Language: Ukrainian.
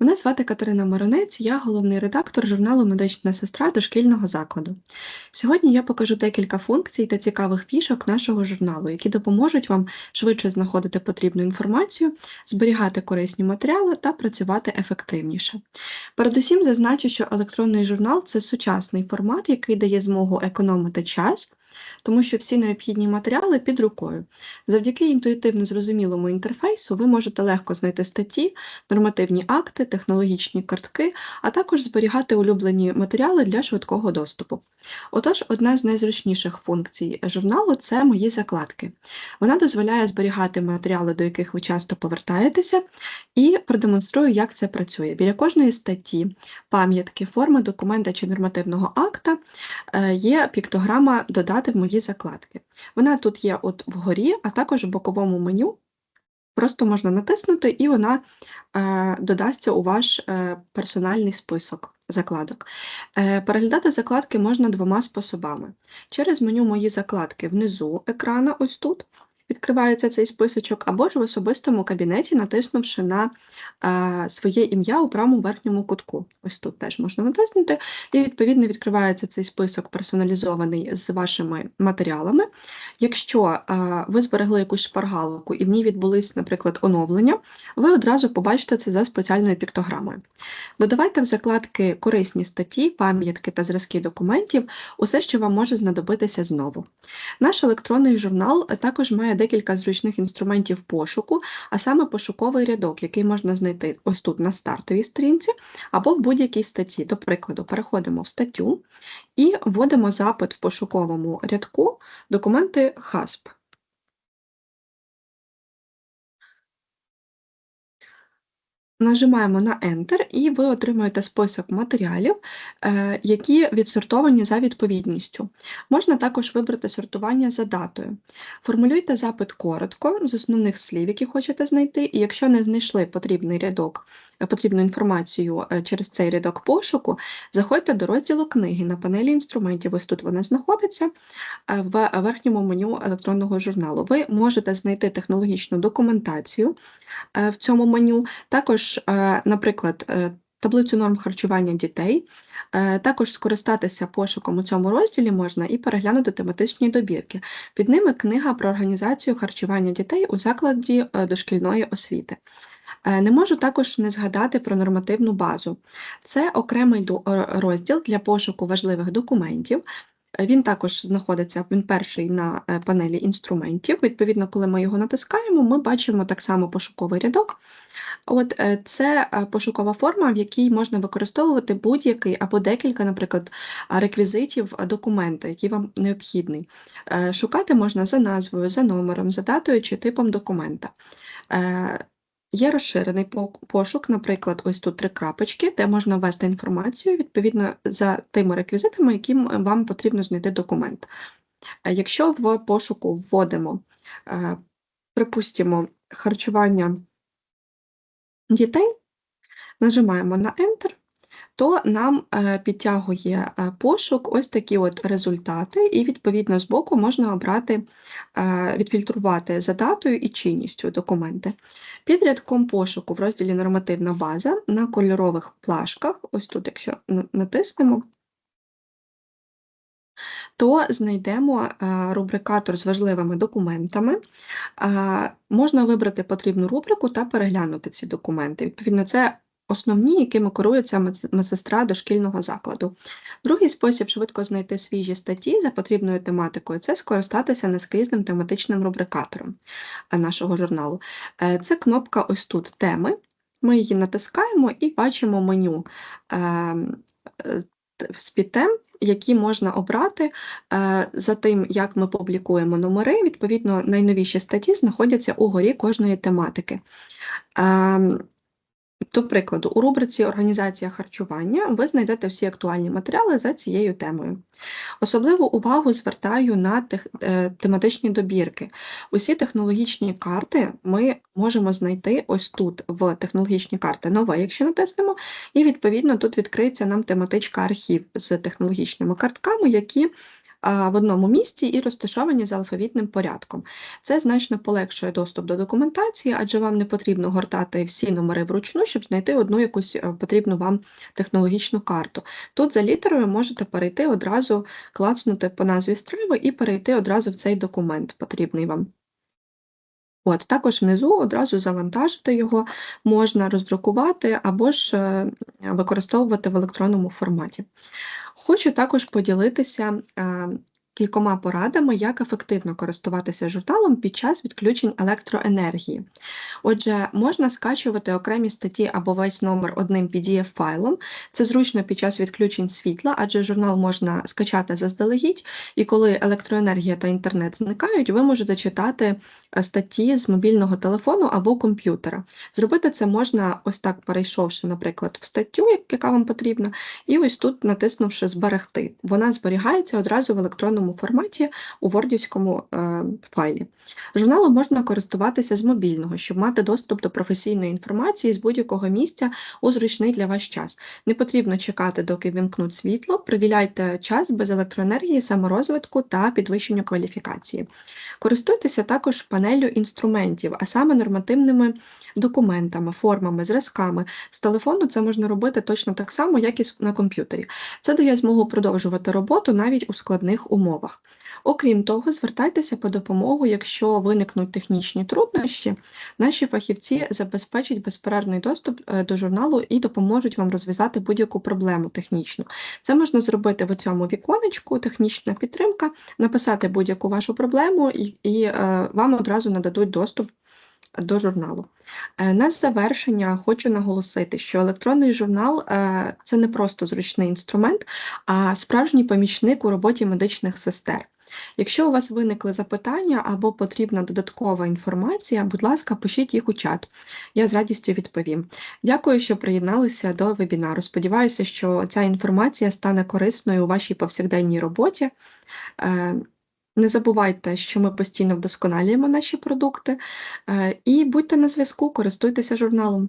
Мене звати Катерина Маронець, я головний редактор журналу Медична сестра дошкільного закладу. Сьогодні я покажу декілька функцій та цікавих фішок нашого журналу, які допоможуть вам швидше знаходити потрібну інформацію, зберігати корисні матеріали та працювати ефективніше. Передусім зазначу, що електронний журнал це сучасний формат, який дає змогу економити час, тому що всі необхідні матеріали під рукою. Завдяки інтуїтивно зрозумілому інтерфейсу ви можете легко знайти статті, нормативні акти, технологічні картки, а також зберігати улюблені матеріали для швидкого доступу. Отож, одна з найзручніших функцій журналу це мої закладки. Вона дозволяє зберігати матеріали, до яких ви часто повертаєтеся, і продемонструю, як це працює. Біля кожної статті, пам'ятки, форми документа чи нормативного акта е, є піктограма Додати в мої закладки. Вона тут є от вгорі, а також в боковому меню. Просто можна натиснути, і вона е, додасться у ваш е, персональний список закладок. Е, переглядати закладки можна двома способами. Через меню Мої закладки внизу екрана, ось тут, відкривається цей списочок, або ж в особистому кабінеті, натиснувши на е, своє ім'я у правому верхньому кутку. Ось тут теж можна натиснути, і відповідно відкривається цей список персоналізований з вашими матеріалами. Якщо е, ви зберегли якусь шпаргалку і в ній відбулись, наприклад, оновлення, ви одразу побачите це за спеціальною піктограмою. Додавайте в закладки корисні статті, пам'ятки та зразки документів, усе, що вам може знадобитися знову. Наш електронний журнал також має декілька зручних інструментів пошуку, а саме пошуковий рядок, який можна знайти ось тут на стартовій сторінці або в будь-якій статті. До прикладу, переходимо в статтю і вводимо запит в пошуковому рядку документи HASP. Нажимаємо на Enter, і ви отримуєте список матеріалів, е, які відсортовані за відповідністю. Можна також вибрати сортування за датою. Формулюйте запит коротко, з основних слів, які хочете знайти, і якщо не знайшли потрібний рядок, е, потрібну інформацію е, через цей рядок пошуку, заходьте до розділу книги на панелі інструментів. Ось тут вона знаходиться в верхньому меню електронного журналу. Ви можете знайти технологічну документацію в цьому меню. Також також, е, наприклад, е, таблицю норм харчування дітей, е, також скористатися пошуком у цьому розділі можна і переглянути тематичні добірки. Під ними книга про організацію харчування дітей у закладі дошкільної освіти. Не можу також не згадати про нормативну базу. Це окремий розділ для пошуку важливих документів. Він також знаходиться, він перший на панелі інструментів. Відповідно, коли ми його натискаємо, ми бачимо так само пошуковий рядок. От е, Це е, пошукова форма, в якій можна використовувати будь-який або декілька, наприклад, реквізитів документа, який вам необхідний. Е, шукати можна за назвою, за номером, за датою чи типом документа. Є розширений пошук, наприклад, ось тут три крапочки, де можна ввести інформацію відповідно за тими реквізитами, яким вам потрібно знайти документ. Якщо в пошуку вводимо, припустимо, харчування дітей, нажимаємо на Enter, то нам е, підтягує е, пошук ось такі от результати, і, відповідно, збоку можна обрати, е, відфільтрувати за датою і чинністю документи. Під рядком пошуку в розділі Нормативна база на кольорових плашках, ось тут, якщо натиснемо, то знайдемо рубрикатор з важливими документами. Можна вибрати потрібну рубрику та переглянути ці документи. Відповідно, це основні, якими керується медсестра дошкільного закладу. Другий спосіб швидко знайти свіжі статті за потрібною тематикою це скористатися нескрізним тематичним рубрикатором е, нашого журналу. Це кнопка ось тут теми. Ми її натискаємо і бачимо меню ем, з-під тем які можна обрати е, за тим, як ми публікуємо номери, відповідно, найновіші статті знаходяться угорі кожної тематики. До прикладу, у рубриці Організація харчування ви знайдете всі актуальні матеріали за цією темою. Особливу увагу звертаю на е, тематичні добірки. Усі технологічні карти ми можемо знайти ось тут, в технологічні карти нове, якщо натиснемо, і відповідно тут відкриється нам тематичка архів з технологічними картками, які в одному місці і розташовані за алфавітним порядком. Це значно полегшує доступ до документації, адже вам не потрібно гортати всі номери вручну, щоб знайти одну якусь е, потрібну вам технологічну карту. Тут за літерою можете перейти одразу, клацнути по назві страви і перейти одразу в цей документ, потрібний вам. От, також внизу одразу завантажити його можна роздрукувати або ж е, використовувати в електронному форматі. Хочу також поділитися е, кількома порадами, як ефективно користуватися журналом під час відключень електроенергії. Отже, можна скачувати окремі статті або весь номер одним PDF-файлом. Це зручно під час відключень світла, адже журнал можна скачати заздалегідь, і коли електроенергія та інтернет зникають, ви можете читати е, статті з мобільного телефону або комп'ютера. Зробити це можна ось так, перейшовши, наприклад, в статтю, яка вам потрібна, і ось тут натиснувши Зберегти. Вона зберігається одразу в електронному форматі у вордівському е, файлі. Журналом можна користуватися з мобільного, щоб мати доступ до професійної інформації з будь-якого місця у зручний для вас час. Не потрібно чекати, доки вімкнуть світло. Приділяйте час без електроенергії, саморозвитку та підвищенню кваліфікації. Користуйтеся також панеллю інструментів, а саме нормативними документами, формами, зразками. З телефону це можна робити точно так само, як і на комп'ютері. Це дає змогу продовжувати роботу навіть у складних умовах. Окрім того, звертайтеся по допомогу, якщо виникнуть технічні труднощі. Наші фахівці забезпечать безперервний доступ е, до журналу і допоможуть вам розв'язати будь-яку проблему технічну. Це можна зробити в цьому віконечку, технічна підтримка, написати будь-яку вашу проблему, і, і е, вам одразу нададуть доступ до журналу. Е, На завершення хочу наголосити, що електронний журнал е, це не просто зручний інструмент, а справжній помічник у роботі медичних сестер. Якщо у вас виникли запитання або потрібна додаткова інформація, будь ласка, пишіть їх у чат. Я з радістю відповім. Дякую, що приєдналися до вебінару. Сподіваюся, що ця інформація стане корисною у вашій повсякденній роботі. Не забувайте, що ми постійно вдосконалюємо наші продукти. Е, І будьте на зв'язку, користуйтеся журналом.